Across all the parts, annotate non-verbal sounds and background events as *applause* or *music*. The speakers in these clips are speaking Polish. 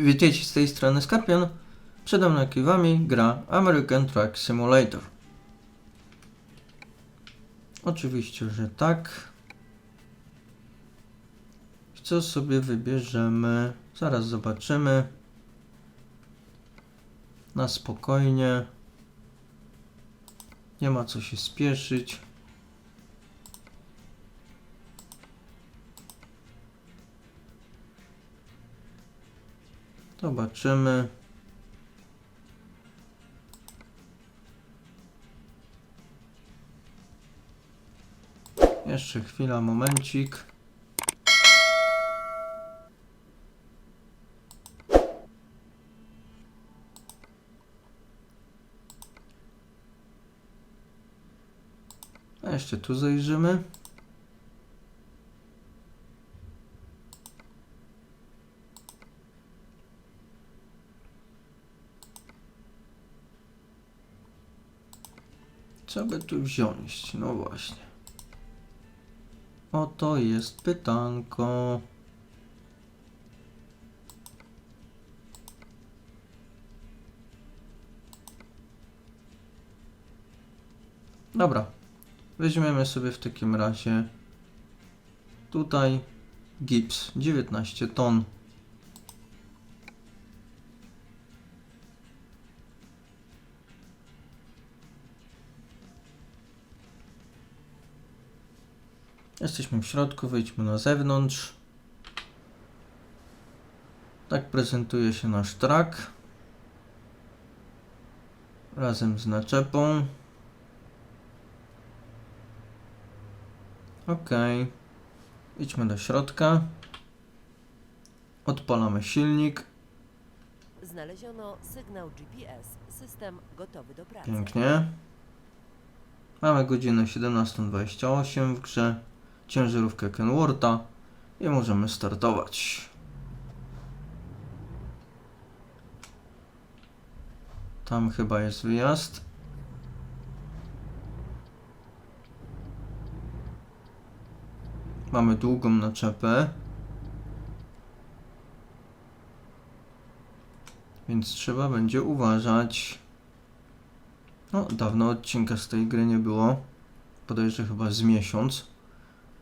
Witajcie z tej strony Skorpion. Przede mną jak i wami gra American Truck Simulator. Oczywiście, że tak. Co sobie wybierzemy? Zaraz zobaczymy. Na spokojnie. Nie ma co się spieszyć. Zobaczymy. Jeszcze chwila, momencik. A jeszcze tu zajrzymy. Co by tu wziąć? No właśnie. Oto jest pytanko. Dobra. Weźmiemy sobie w takim razie tutaj gips 19 ton. Jesteśmy w środku, wyjdźmy na zewnątrz. Tak prezentuje się nasz trak. Razem z naczepą. Ok. Idźmy do środka. Odpalamy silnik. Znaleziono sygnał GPS. System gotowy do pracy. Pięknie. Mamy godzinę 17.28 w grze. Ciężarówkę Kenwortha. I możemy startować. Tam chyba jest wyjazd. Mamy długą naczepę. Więc trzeba będzie uważać. No, dawno odcinka z tej gry nie było. Podejrzewam chyba z miesiąc.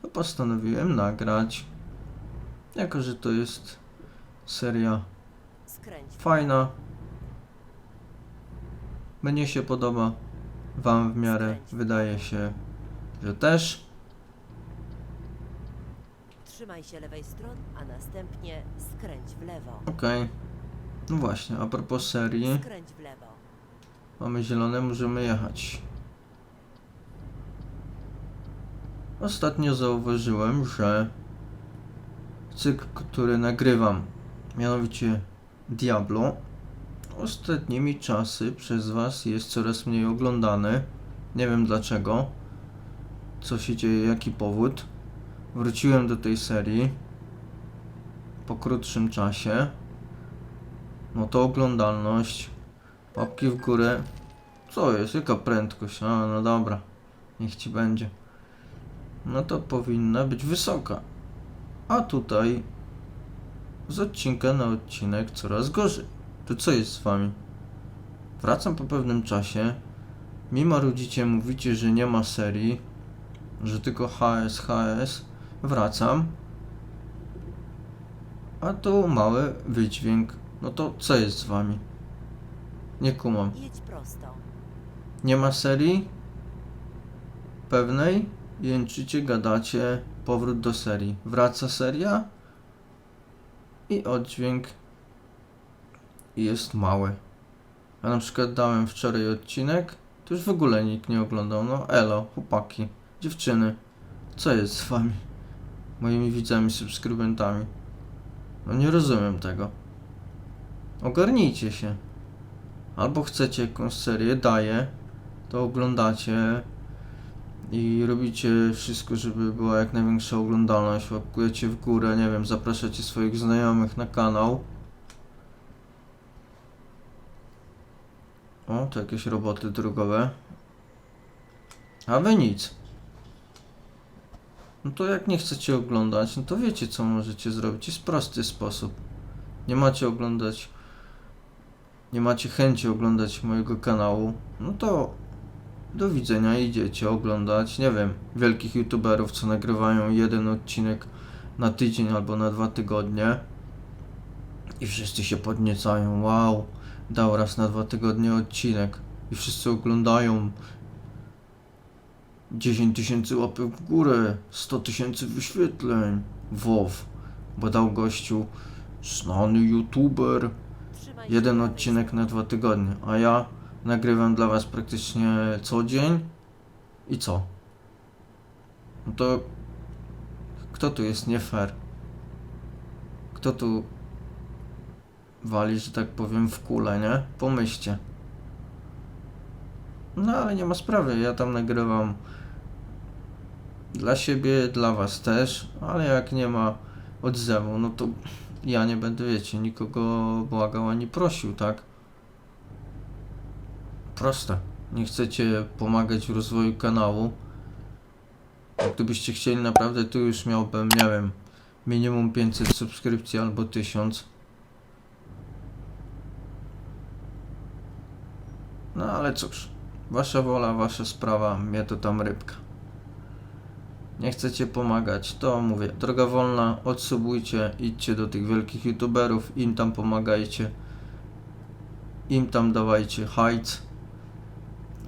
No, postanowiłem nagrać. Jako, że to jest seria fajna. Mnie się podoba. Wam w miarę wydaje się, że też. Trzymaj się lewej strony, a następnie skręć w lewo. Okej. No właśnie, a propos serii. Mamy zielone, możemy jechać. Ostatnio zauważyłem, że cykl, który nagrywam, mianowicie Diablo, ostatnimi czasy przez Was jest coraz mniej oglądany. Nie wiem dlaczego. Co się dzieje, jaki powód. Wróciłem do tej serii po krótszym czasie. No to oglądalność Łapki w górę. Co jest? Jaka prędkość? A, no dobra. Niech ci będzie. No to powinna być wysoka. A tutaj z odcinka na odcinek coraz gorzej. To co jest z wami? Wracam po pewnym czasie. Mi marudzicie, mówicie, że nie ma serii. Że tylko HS, HS. Wracam. A tu mały wydźwięk. No to co jest z wami? Nie kumam. Nie ma serii pewnej. Jęczycie, gadacie. Powrót do serii. Wraca seria i oddźwięk jest mały. Ja na przykład dałem wczoraj odcinek, to już w ogóle nikt nie oglądał. No elo, chłopaki, dziewczyny, co jest z wami? Moimi widzami, subskrybentami. No nie rozumiem tego. Ogarnijcie się. Albo chcecie jakąś serię, daję, to oglądacie i robicie wszystko, żeby była jak największa oglądalność, łapkujecie w górę, nie wiem, zapraszacie swoich znajomych na kanał. O, to jakieś roboty drogowe. A wy nic. No to jak nie chcecie oglądać, no to wiecie co możecie zrobić. Jest prosty sposób. nie macie oglądać, nie macie chęci oglądać mojego kanału, no to do widzenia, idziecie oglądać, nie wiem, wielkich youtuberów, co nagrywają jeden odcinek na tydzień albo na dwa tygodnie i wszyscy się podniecają, wow, dał raz na dwa tygodnie odcinek i wszyscy oglądają. 10 tysięcy łapek w górę, 100 tysięcy wyświetleń, wow, bo dał gościu znany youtuber, jeden odcinek na dwa tygodnie, a ja nagrywam dla was praktycznie co dzień i co? No to kto tu jest nie fair? Kto tu wali, że tak powiem, w kulę, nie? Pomyślcie. No ale nie ma sprawy, ja tam nagrywam dla siebie, dla was też, ale jak nie ma odzewu, no to ja nie będę, wiecie, nikogo błagał ani prosił, tak? Proste. Nie chcecie pomagać w rozwoju kanału. Gdybyście chcieli naprawdę, to już miałbym, nie wiem, minimum 500 subskrypcji albo 1000. No ale cóż, wasza wola, wasza sprawa, mnie to tam rybka. Nie chcecie pomagać, to mówię, droga wolna, odsubujcie, idźcie do tych wielkich youtuberów, im tam pomagajcie, im tam dawajcie hajc,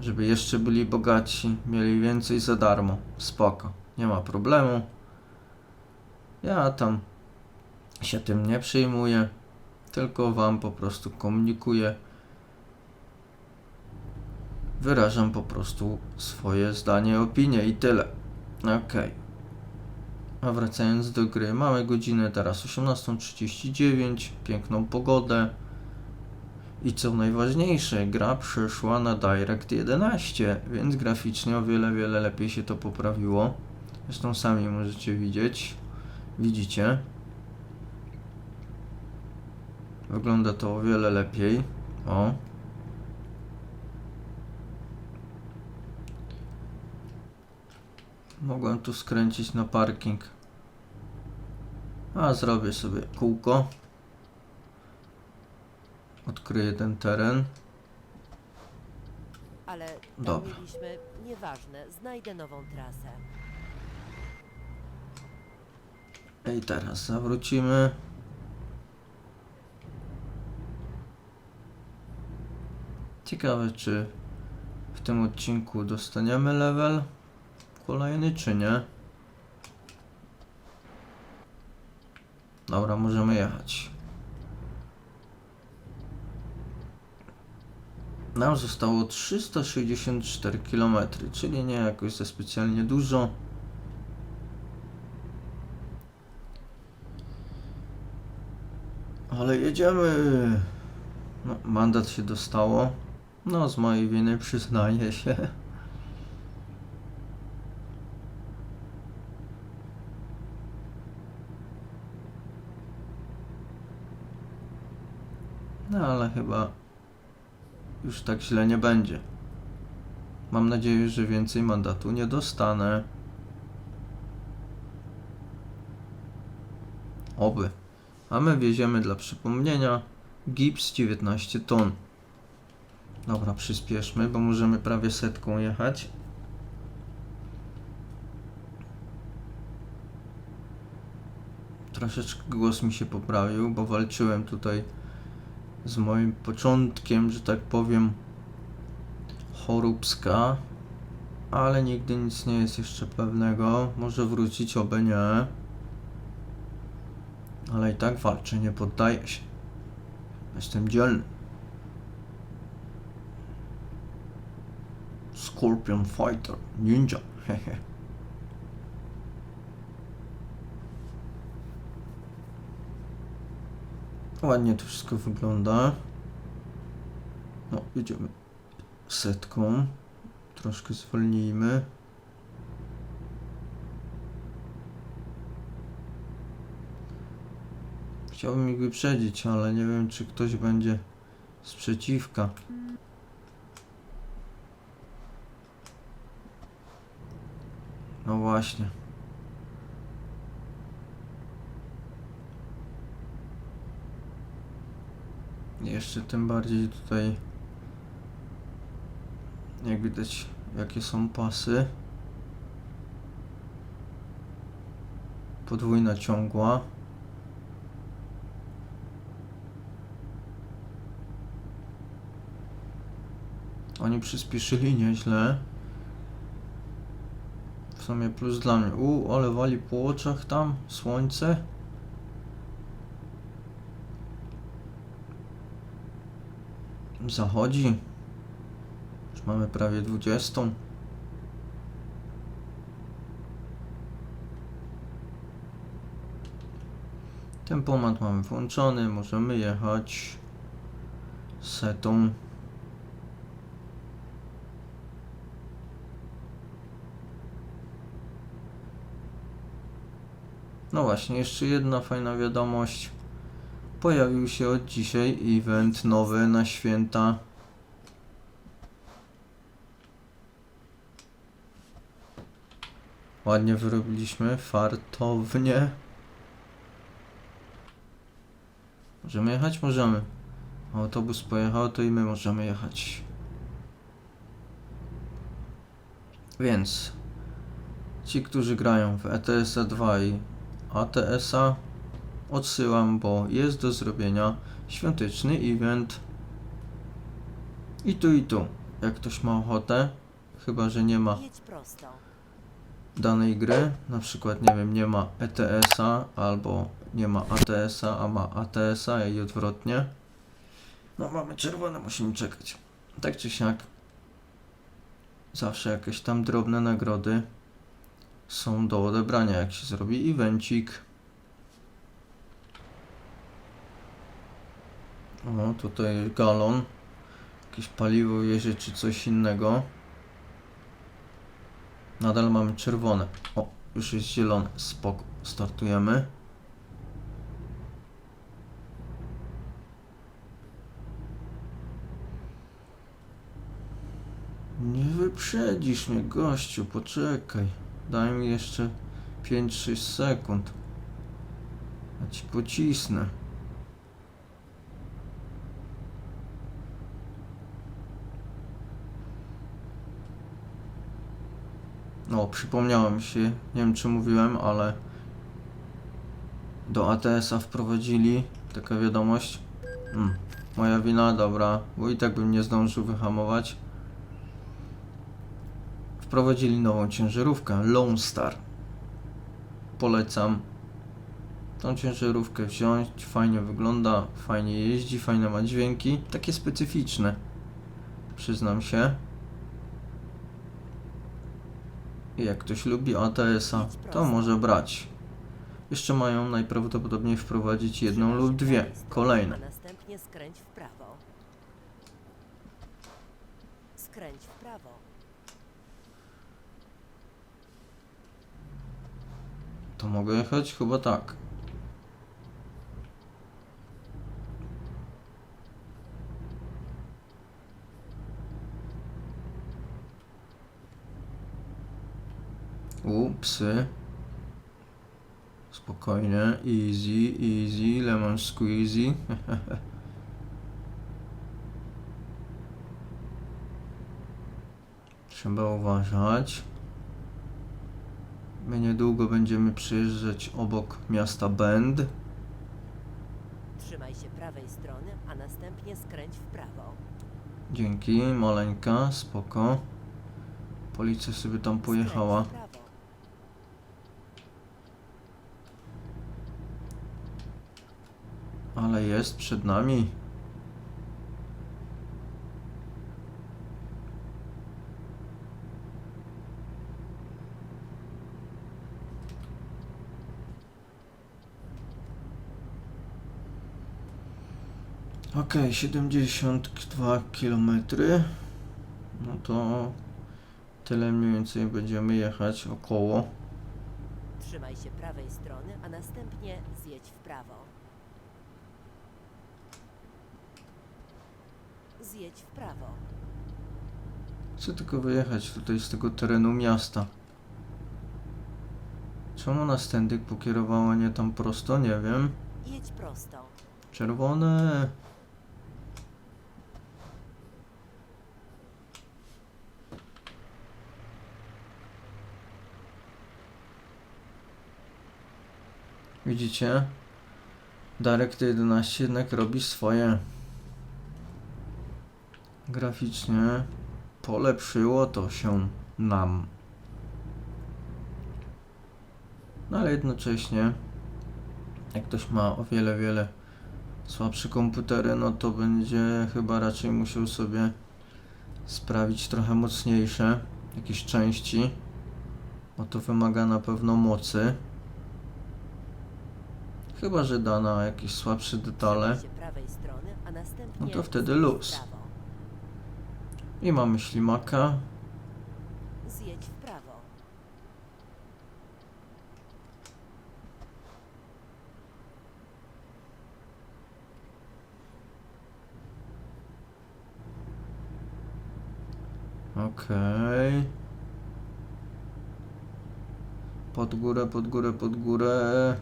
żeby jeszcze byli bogatsi, mieli więcej za darmo, spoko, nie ma problemu. Ja tam się tym nie przejmuję, tylko wam po prostu komunikuję. Wyrażam po prostu swoje zdanie, opinię i tyle. Okej. A wracając do gry, mamy godzinę teraz 18.39, piękną pogodę. I co najważniejsze, gra przeszła na Direct 11, więc graficznie o wiele, wiele lepiej się to poprawiło. Zresztą sami możecie widzieć. Widzicie. Wygląda to o wiele lepiej. O. Mogłem tu skręcić na parking. A zrobię sobie kółko. Odkryję ten teren. Ale tam Dobra. mieliśmy, nieważne, znajdę nową trasę. I teraz zawrócimy. Ciekawe, czy w tym odcinku dostaniemy level kolejny, czy nie. Dobra, możemy jechać. Nam zostało 364 km, czyli nie jakoś za specjalnie dużo. Ale jedziemy. No, mandat się dostało. No, z mojej winy przyznaję się. No, ale chyba już tak źle nie będzie. Mam nadzieję, że więcej mandatu nie dostanę. Oby. A my wieziemy dla przypomnienia gips 19 ton. Dobra, przyspieszmy, bo możemy prawie setką jechać. Troszeczkę głos mi się poprawił, bo walczyłem tutaj z moim początkiem, że tak powiem, choróbska, ale nigdy nic nie jest jeszcze pewnego. Może wrócić, oby nie. Ale i tak walczę, nie poddaję się. Jestem dzielny. Scorpion Fighter, ninja. Hehe. Ładnie to wszystko wygląda. No, jedziemy setką. Troszkę zwolnijmy. Chciałbym ich wyprzedzić, ale nie wiem, czy ktoś będzie sprzeciwka. No właśnie. Jeszcze tym bardziej tutaj jak widać jakie są pasy. Podwójna ciągła. Oni przyspieszyli nieźle. W sumie plus dla mnie. U, ale wali po oczach tam, słońce. Zachodzi. Już mamy prawie 20. Tempomat mamy włączony, możemy jechać setą. No właśnie, jeszcze jedna fajna wiadomość. Pojawił się od dzisiaj event nowy na święta. Ładnie wyrobiliśmy, fartownie. Możemy jechać? Możemy. Autobus pojechał, to i my możemy jechać. Więc ci, którzy grają w ETS 2 i ATS-a odsyłam, bo jest do zrobienia świąteczny event i tu i tu. Jak ktoś ma ochotę, chyba że nie ma Jedź prosto. danej gry, na przykład nie wiem, nie ma ETS-a albo nie ma ATS-a, a ma ATS-a i odwrotnie. No mamy czerwone, musimy czekać. Tak czy siak, zawsze jakieś tam drobne nagrody są do odebrania, jak się zrobi evencik. O, tutaj galon. Jakieś paliwo jedzie czy coś innego. Nadal mamy czerwone. O, już jest zielone. Spoko. Startujemy. Nie wyprzedzisz mnie, gościu, poczekaj. Daj mi jeszcze 5-6 sekund. Ja ci pocisnę. No, przypomniałem się, nie wiem czy mówiłem, ale do ATS-a wprowadzili taka wiadomość. Mm, moja wina, dobra, bo i tak bym nie zdążył wyhamować. Wprowadzili nową ciężarówkę, Lone Star. Polecam tą ciężarówkę wziąć, fajnie wygląda, fajnie jeździ, fajne ma dźwięki, takie specyficzne, przyznam się. I jak ktoś lubi ATS-a, to może brać. Jeszcze mają najprawdopodobniej wprowadzić jedną lub dwie kolejne. Następnie skręć w prawo. Skręć w prawo. To mogę jechać? Chyba tak. U, psy. Spokojnie, easy, easy, lemon squeezy. *laughs* Trzeba uważać. My niedługo będziemy przyjeżdżać obok miasta Bend. Trzymaj się prawej strony, a następnie skręć w prawo. Dzięki, maleńka, spoko. Policja sobie tam pojechała. Skręć w prawo. Ale jest przed nami. Okej, 72 km. No to tyle mniej więcej będziemy jechać około. Trzymaj się prawej strony, a następnie zjedź w prawo. zjedź w prawo. Chcę tylko wyjechać tutaj z tego terenu miasta. Czemu nas tędy pokierowała nie tam prosto? Nie wiem. Jedź prosto. Czerwone. Widzicie? Darek 11 jednak robi swoje. Graficznie polepszyło to się nam. No ale jednocześnie, jak ktoś ma o wiele, wiele słabsze komputery, no to będzie chyba raczej musiał sobie sprawić trochę mocniejsze jakieś części, bo to wymaga na pewno mocy. Chyba, że da na jakieś słabsze detale. No to wtedy luz. I mamy ślimaka. Zjedź w prawo. Okej. Pod górę, pod górę, pod górę.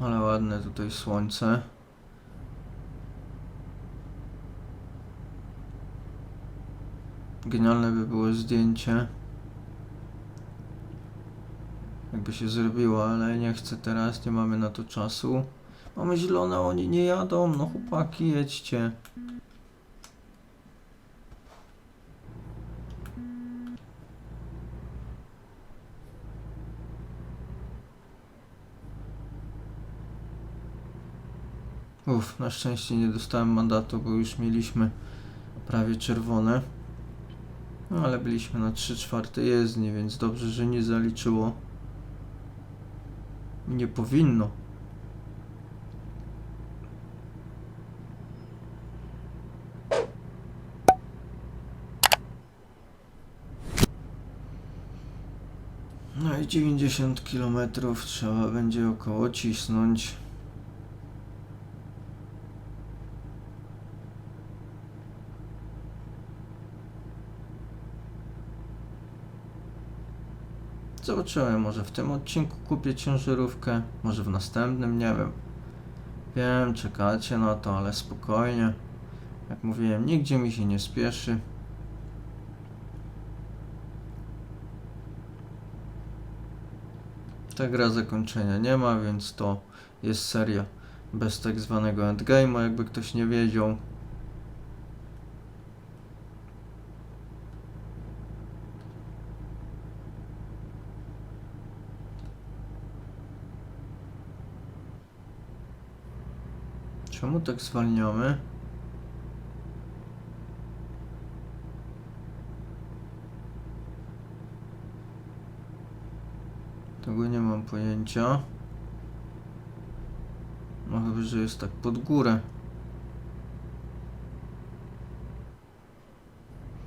Ale ładne tutaj słońce. Genialne by było zdjęcie. Jakby się zrobiło, ale nie chcę teraz, nie mamy na to czasu. Mamy zielone, oni nie jadą, no chłopaki, jedźcie. Na szczęście nie dostałem mandatu, bo już mieliśmy prawie czerwone. No ale byliśmy na 3 czwarte jezdni, więc dobrze, że nie zaliczyło. Nie powinno. No i 90 km trzeba będzie około cisnąć. Zobaczymy, może w tym odcinku kupię ciężarówkę, może w następnym, nie wiem. Wiem, czekacie na to, ale spokojnie. Jak mówiłem, nigdzie mi się nie spieszy. Ta gra zakończenia nie ma, więc to jest seria bez tak zwanego endgame'a, jakby ktoś nie wiedział. Czemu tak zwalniamy? Tego nie mam pojęcia. No chyba, że jest tak pod górę.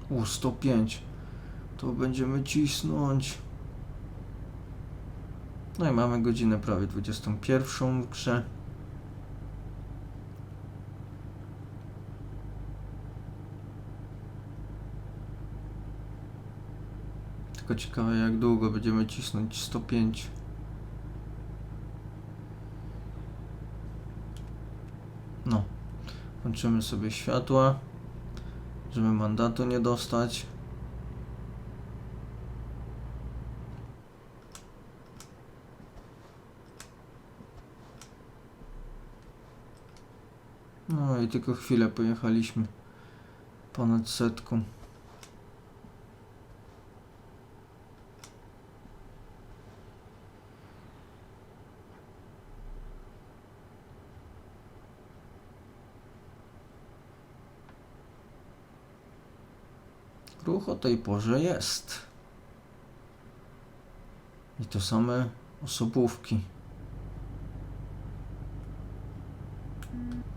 U, 105. To będziemy cisnąć. No i mamy godzinę prawie 21 w grze. Tylko ciekawe jak długo będziemy cisnąć 105. No. Włączymy sobie światła, żeby mandatu nie dostać. No i tylko chwilę pojechaliśmy. Ponad setką. Ruch o tej porze jest. I to same osobówki.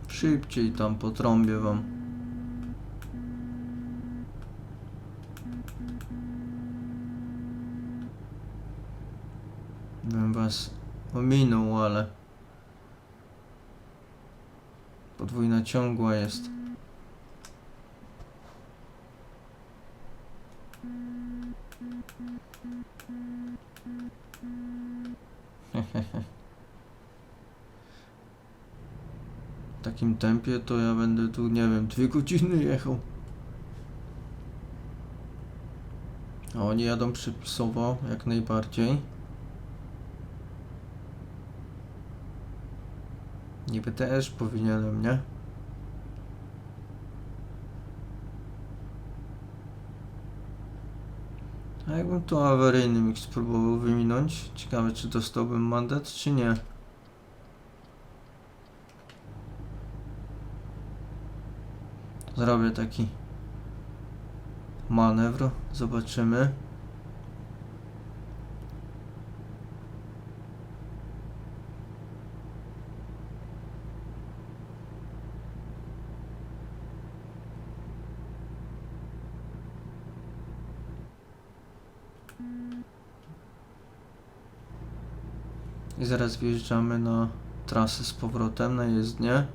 Szybciej tam potrąbię wam. Bym was ominął, ale podwójna ciągła jest. W takim tempie to ja będę tu, nie wiem, dwie godziny jechał. A oni jadą przepisowo, jak najbardziej. Niby też powinienem, nie? A jakbym to awaryjnym ich spróbował wyminąć? Ciekawe, czy dostałbym mandat, czy nie. Zrobię taki manewr. Zobaczymy. I zaraz wjeżdżamy na trasę z powrotem na jezdnię.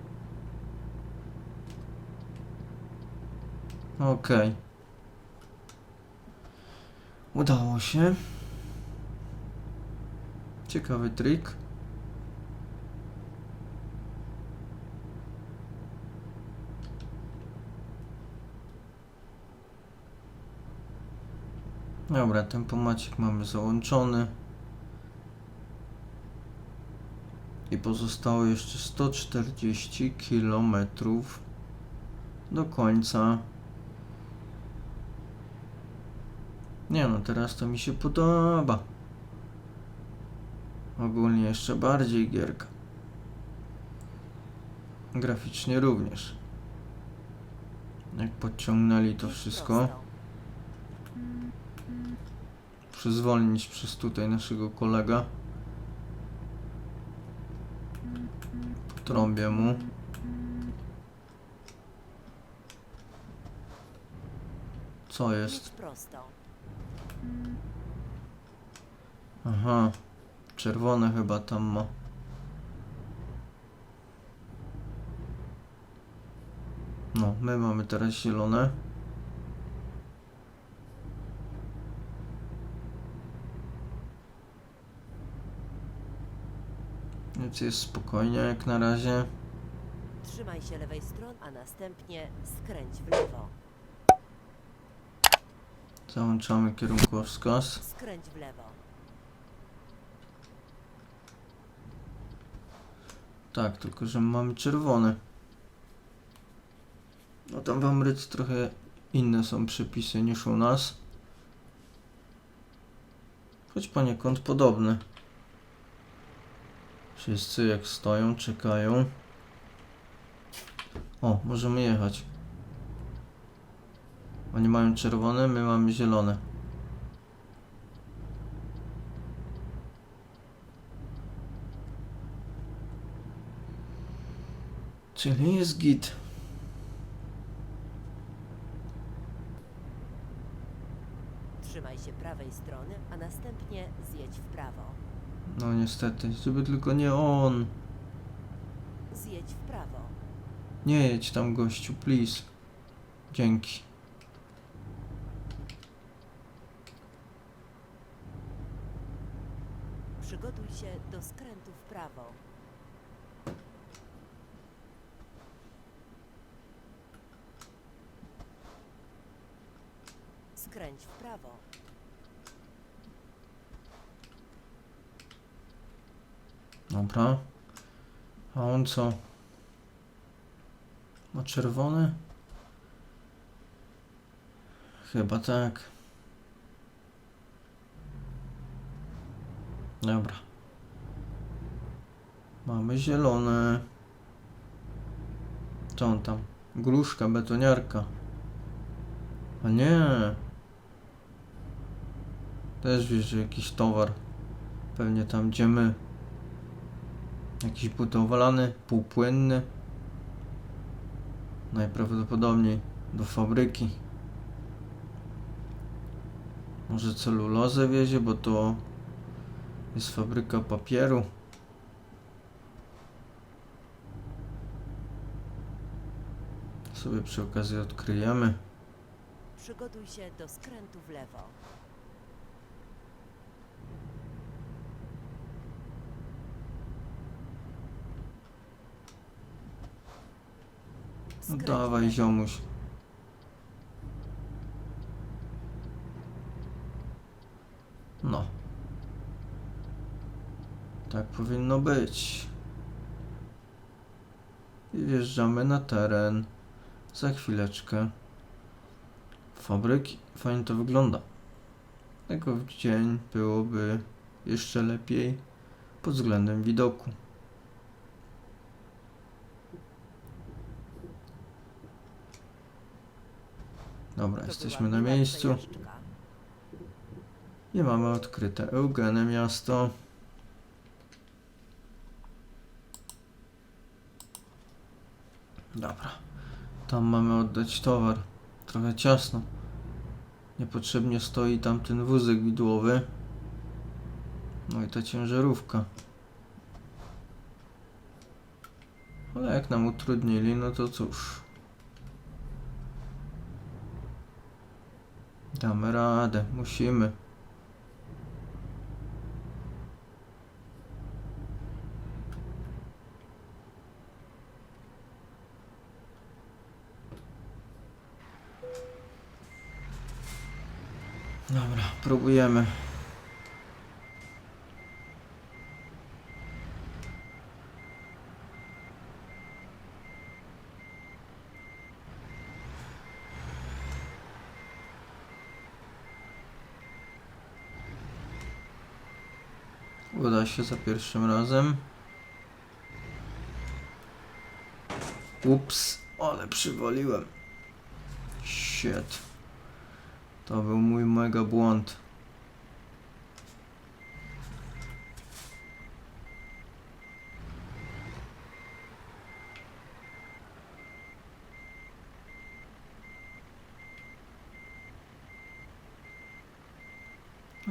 Okej. Udało się. Ciekawy trik. Dobra, tempomacik mamy załączony. I pozostało jeszcze 140 km do końca. Nie no, teraz to mi się podoba. Ogólnie jeszcze bardziej gierka. Graficznie również. Jak podciągnęli to wszystko. Przyzwolnić przez tutaj naszego kolega. Trąbię mu. Co jest? Aha. Czerwone chyba tam ma. No, my mamy teraz zielone. Więc jest spokojnie jak na razie. Trzymaj się lewej strony, a następnie skręć w lewo. Załączamy kierunkowskaz. Skręć w lewo. Tak, tylko że mamy czerwone. No tam w Ameryce trochę inne są przepisy niż u nas. Choć poniekąd podobne. Wszyscy jak stoją, czekają. O, możemy jechać. Oni mają czerwone, my mamy zielone. Czyli jest git. Trzymaj się prawej strony, a następnie zjedź w prawo. No niestety, żeby tylko nie on. Zjedź w prawo. Nie jedź tam gościu, please. Dzięki. Przygotuj się do skrętu w prawo. Skręć w prawo. Dobra. A on co? Ma czerwony? Chyba tak. Dobra. Mamy zielone. Co on tam? Gruszka, betoniarka. A nie. Też wiesz, jakiś towar. Pewnie tam gdzie my. Jakiś budowlany, półpłynny. Najprawdopodobniej do fabryki. Może celulozę wiezie, bo to jest fabryka papieru. Sobie przy okazji odkryjemy. Przygotuj się do skrętu w lewo. No Skręć w dawaj ziomuś. No. Tak powinno być. I wjeżdżamy na teren. Za chwileczkę. Fabryki. Fajnie to wygląda. Tego w dzień byłoby jeszcze lepiej pod względem widoku. Dobra, jesteśmy na miejscu. I mamy odkryte Eugenę miasto. Dobra. Tam mamy oddać towar. Trochę ciasno. Niepotrzebnie stoi tam ten wózek widłowy. No i ta ciężarówka. Ale jak nam utrudnili, no to cóż. Damy radę, musimy. Dobra, próbujemy. Za pierwszym razem. Ups, ale przywaliłem. Shit. To był mój mega błąd.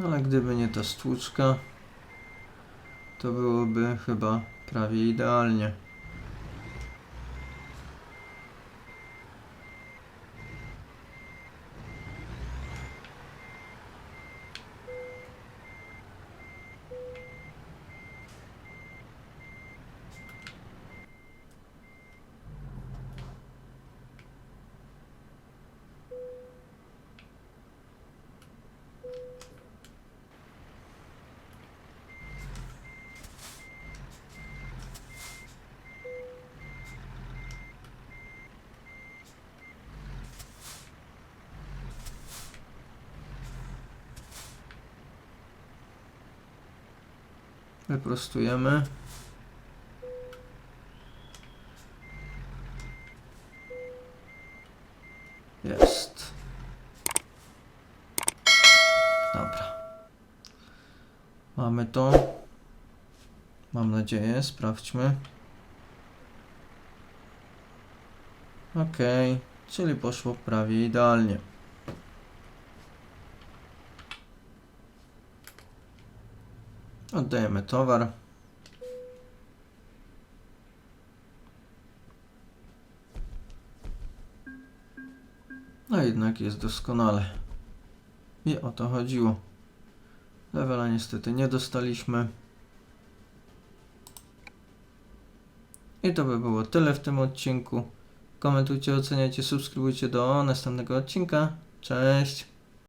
Ale gdyby nie ta stłuczka, to byłoby chyba prawie idealnie. Wyprostujemy. Jest. Dobra. Mamy to. Mam nadzieję, sprawdźmy. Okej, czyli poszło prawie idealnie. Oddajemy towar. No jednak jest doskonale. I o to chodziło. Levela niestety nie dostaliśmy. I to by było tyle w tym odcinku. Komentujcie, oceniajcie, subskrybujcie do następnego odcinka. Cześć!